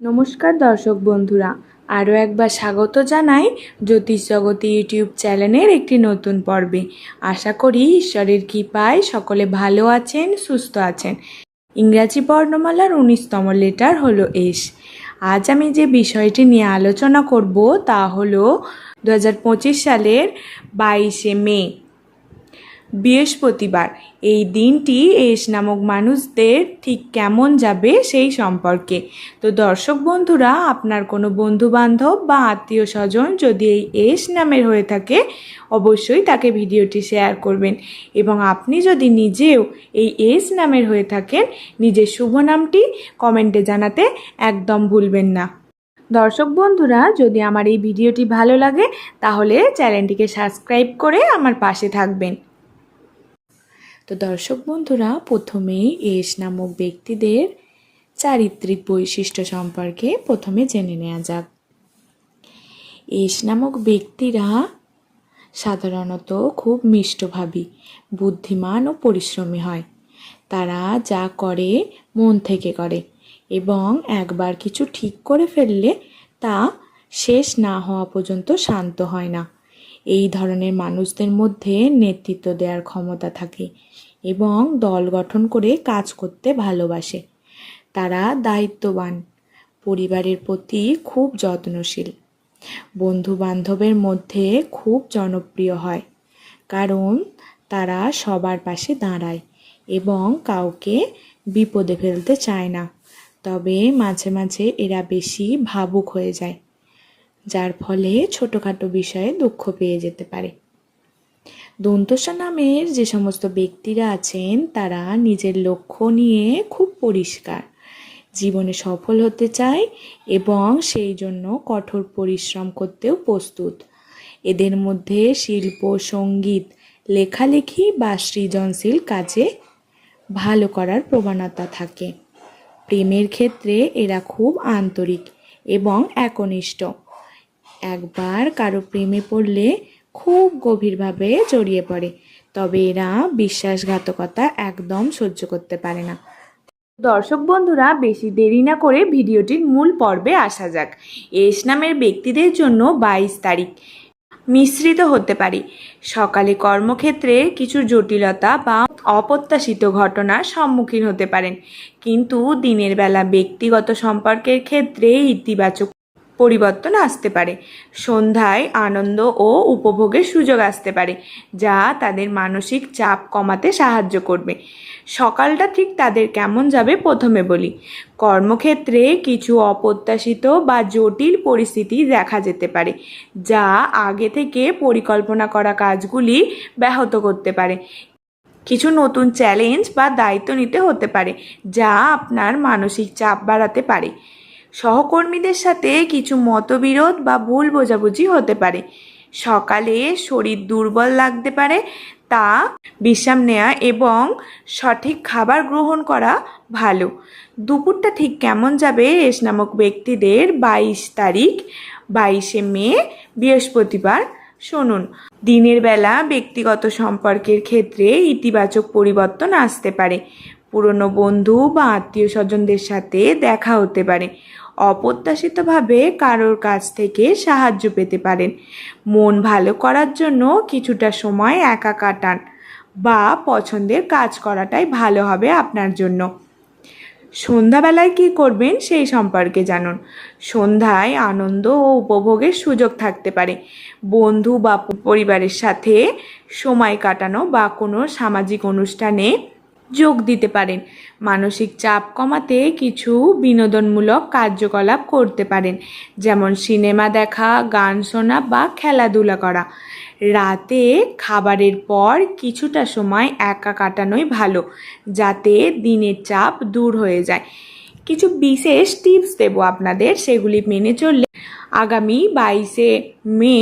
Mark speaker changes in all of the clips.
Speaker 1: নমস্কার দর্শক বন্ধুরা, আরও একবার স্বাগত জানাই জ্যোতিষ জগতী ইউটিউব চ্যানেলের একটি নতুন পর্বে। আশা করি ঈশ্বরের কৃপায় সকলে ভালো আছেন, সুস্থ আছেন। ইংরাজি বর্ণমালার উনিশতম লেটার হলো এস। আজ আমি যে বিষয়টি নিয়ে আলোচনা করব তা হলো দু হাজার পঁচিশ সালের বাইশে মে। বৃহস্পতিবার। এই দিনটি এস নামক মানুষদের ঠিক কেমন যাবে সেই সম্পর্কে। তো দর্শক বন্ধুরা, আপনার কোনো বন্ধু বান্ধব বা আত্মীয় স্বজন যদি এই এস নামের হয়ে থাকে, অবশ্যই তাকে ভিডিওটি শেয়ার করবেন। এবং আপনি যদি নিজেও এই এস নামের হয়ে থাকেন, নিজের শুভ নামটি কমেন্টে জানাতে একদম ভুলবেন না। দর্শক বন্ধুরা, যদি আমার এই ভিডিওটি ভালো লাগে, তাহলে চ্যানেলটিকে সাবস্ক্রাইব করে আমার পাশে থাকবেন। তো দর্শক বন্ধুরা, প্রথমেই এস নামক ব্যক্তিদের চারিত্রিক বৈশিষ্ট্য সম্পর্কে প্রথমে জেনে নেওয়া যাক। এস নামক ব্যক্তিরা সাধারণত খুব মিষ্টভাবী, বুদ্ধিমান ও পরিশ্রমী হয়। তারা যা করে মন থেকে করে এবং একবার কিছু ঠিক করে ফেললে তা শেষ না হওয়া পর্যন্ত শান্ত হয় না। এই ধরনের মানুষদের মধ্যে নেতৃত্ব দেওয়ার ক্ষমতা থাকে এবং দল গঠন করে কাজ করতে ভালোবাসে। তারা দায়িত্ববান, পরিবারের প্রতি খুব যত্নশীল বন্ধু বান্ধবের মধ্যে খুব জনপ্রিয় হয়, কারণ তারা সবার পাশে দাঁড়ায় এবং কাউকে বিপদে ফেলতে চায় না। তবে মাঝে মাঝে এরা বেশি ভাবুক হয়ে যায়। যার ফলে ছোটোখাটো বিষয়ে দুঃখ পেয়ে যেতে পারে। দন্তসা নামের যে সমস্ত ব্যক্তিরা আছেন, তারা নিজের লক্ষ্য নিয়ে খুব পরিষ্কার। জীবনে সফল হতে চায় এবং সেই জন্য কঠোর পরিশ্রম করতেও প্রস্তুত। এদের মধ্যে শিল্প, সংগীত, লেখালেখি বা সৃজনশীল কাজে ভালো করার প্রবণতা থাকে। প্রেমের ক্ষেত্রে এরা খুব আন্তরিক এবং একনিষ্ঠ। একবার কারও প্রেমে পড়লে খুব গভীরভাবে জড়িয়ে পড়ে, তবে এরা বিশ্বাসঘাতকতা একদম সহ্য করতে পারে না। দর্শক বন্ধুরা, বেশি দেরি না করে ভিডিওটির মূল পর্বে আসা যাক। এস নামের ব্যক্তিদের জন্য বাইশ তারিখ মিশ্রিত হতে পারে। সকালে কর্মক্ষেত্রে কিছু জটিলতা বা অপ্রত্যাশিত ঘটনার সম্মুখীন হতে পারেন। কিন্তু দিনের বেলা ব্যক্তিগত সম্পর্কের ক্ষেত্রে ইতিবাচক পরিবর্তন আসতে পারে। সন্ধ্যায় আনন্দ ও উপভোগের সুযোগ আসতে পারে, যা তাদের মানসিক চাপ কমাতে সাহায্য করবে। সকালটা ঠিক তাদের কেমন যাবে প্রথমে বলি। কর্মক্ষেত্রে কিছু অপ্রত্যাশিত বা জটিল পরিস্থিতি দেখা যেতে পারে, যা আগে থেকে পরিকল্পনা করা কাজগুলি ব্যাহত করতে পারে। কিছু নতুন চ্যালেঞ্জ বা দায়িত্ব নিতে হতে পারে, যা আপনার মানসিক চাপ বাড়াতে পারে। সহকর্মীদের সাথে কিছু মতবিরোধ বা ভুল বোঝাবুঝি হতে পারে। সকালে শরীর দুর্বল লাগতে পারে, তা বিশ্রাম নেওয়া এবং সঠিক খাবার গ্রহণ করা ভালো। দুপুরটা ঠিক কেমন যাবে এস নামক ব্যক্তিদের বাইশ তারিখ, বাইশে মে, বৃহস্পতিবার? শুনুন। দিনের বেলা ব্যক্তিগত সম্পর্কের ক্ষেত্রে ইতিবাচক পরিবর্তন আসতে পারে। পুরনো বন্ধু বা আত্মীয় স্বজনদের সাথে দেখা হতে পারে। অপ্রত্যাশিতভাবে কারোর কাছ থেকে সাহায্য পেতে পারেন। মন ভালো করার জন্য কিছুটা সময় একা কাটান বা পছন্দের কাজ করাটাই ভালো হবে আপনার জন্য। সন্ধ্যাবেলায় কী করবেন সেই সম্পর্কে জানুন। সন্ধ্যায় আনন্দ ও উপভোগের সুযোগ থাকতে পারে। বন্ধু বা পরিবারের সাথে সময় কাটানো বা কোনো সামাজিক অনুষ্ঠানে যোগ দিতে পারেন। মানসিক চাপ কমাতে কিছু বিনোদনমূলক কার্যকলাপ করতে পারেন, যেমন সিনেমা দেখা, গান শোনা বা খেলাধুলা করা। রাতে খাবারের পর কিছুটা সময় একা কাটানোই ভালো, যাতে দিনের চাপ দূর হয়ে যায়। কিছু বিশেষ টিপস দেবো আপনাদের, সেগুলি মেনে চললে আগামী বাইশে মে,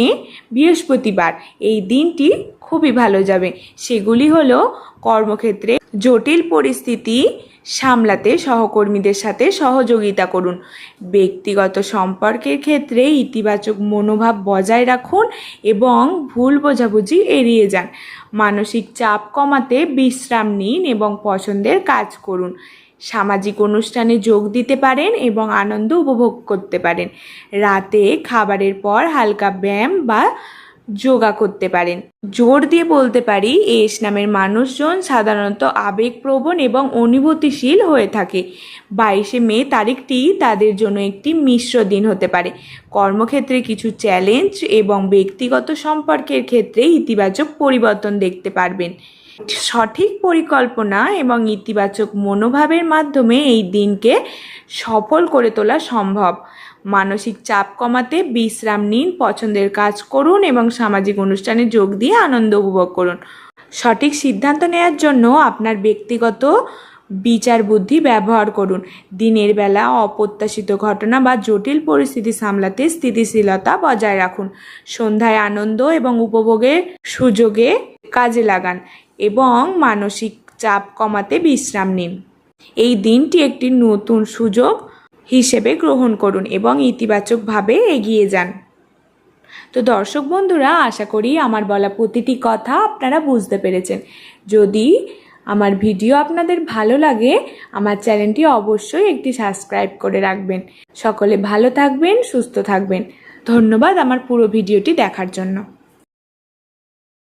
Speaker 1: বৃহস্পতিবার। এই দিনটি খুবই ভালো যাবে। সেগুলি হলো কর্মক্ষেত্রে জটিল পরিস্থিতি সামলাতে সহকর্মীদের সাথে সহযোগিতা করুন। ব্যক্তিগত সম্পর্কের ক্ষেত্রে ইতিবাচক মনোভাব বজায় রাখুন এবং ভুল বোঝাবুঝি এড়িয়ে যান। মানসিক চাপ কমাতে বিশ্রাম নিন এবং পছন্দের কাজ করুন। সামাজিক অনুষ্ঠানে যোগ দিতে পারেন এবং আনন্দ উপভোগ করতে পারেন। রাতে খাবারের পর হালকা ব্যায়াম বা যোগা করতে পারেন। জোর দিয়ে বলতে পারি এস নামের মানুষজন সাধারণত আবেগপ্রবণ এবং অনুভূতিশীল হয়ে থাকে। বাইশে মে তারিখটি তাদের জন্য একটি মিশ্র দিন হতে পারে। কর্মক্ষেত্রে কিছু চ্যালেঞ্জ এবং ব্যক্তিগত সম্পর্কের ক্ষেত্রে ইতিবাচক পরিবর্তন দেখতে পারবেন। সঠিক পরিকল্পনা এবং ইতিবাচক মনোভাবের মাধ্যমে এই দিনকে সফল করে তোলা সম্ভব। মানসিক চাপ কমাতে বিশ্রাম নিন, পছন্দের কাজ করুন এবং সামাজিক অনুষ্ঠানে যোগ দিয়ে আনন্দ উপভোগ করুন। সঠিক সিদ্ধান্ত নেওয়ার জন্য আপনার ব্যক্তিগত বিচার বুদ্ধি ব্যবহার করুন। দিনের বেলা অপ্রত্যাশিত ঘটনা বা জটিল পরিস্থিতি সামলাতে স্থিতিশীলতা বজায় রাখুন। সন্ধ্যায় আনন্দ এবং উপভোগের সুযোগে কাজে লাগান। এবং মানসিক চাপ কমাতে বিশ্রাম নিন। এই দিনটি একটি নতুন সুযোগ হিসেবে গ্রহণ করুন এবং ইতিবাচকভাবে এগিয়ে যান। তো দর্শক বন্ধুরা, আশা করি আমার বলা প্রতিটি কথা আপনারা বুঝতে পেরেছেন। যদি আমার ভিডিও আপনাদের ভালো লাগে, আমার চ্যানেলটি অবশ্যই একটি সাবস্ক্রাইব করে রাখবেন। সকলে ভালো থাকবেন, সুস্থ থাকবেন। ধন্যবাদ আমার পুরো ভিডিওটি দেখার জন্য।